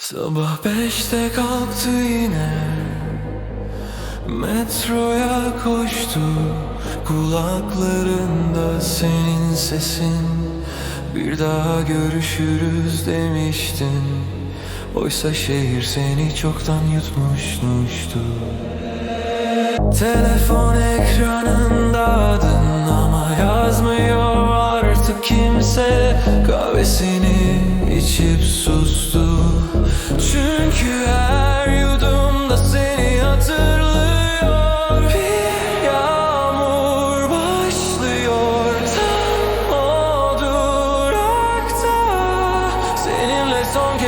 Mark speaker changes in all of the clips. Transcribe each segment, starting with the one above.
Speaker 1: Sabah beşte kalktı yine. Metroya koştu. Kulaklarında senin sesin. Bir daha görüşürüz demiştin. Oysa şehir seni çoktan yutmuşmuştu Telefon ekranında adın ama yazmıyor artık kimse. Kahvesini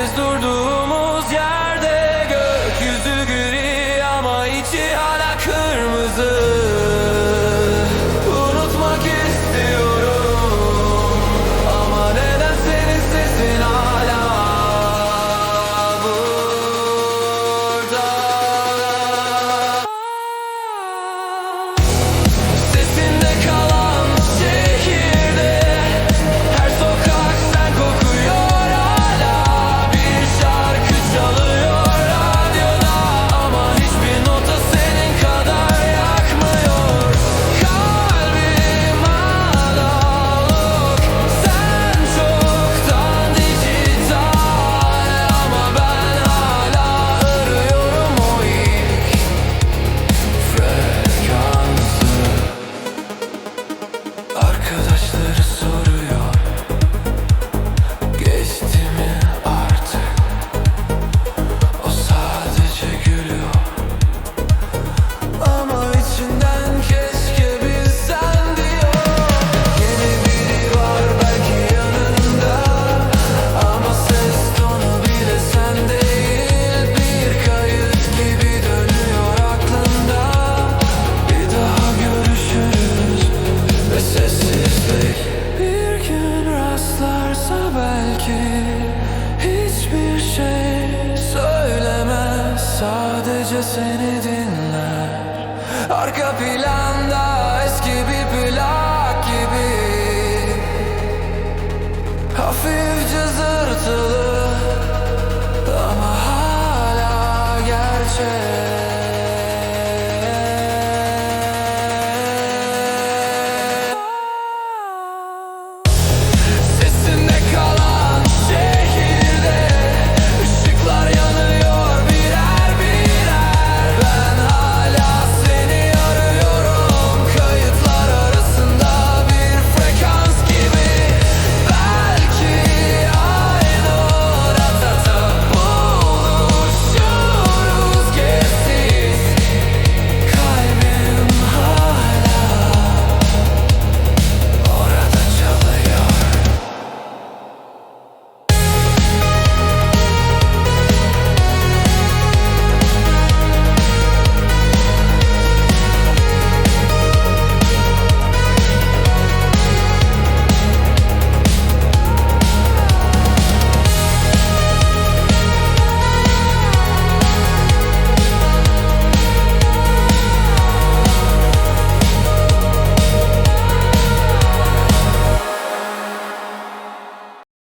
Speaker 1: do durdu. sadece seni dinler. Arka planda eski bir plak gibi. Hafifçe zırtılı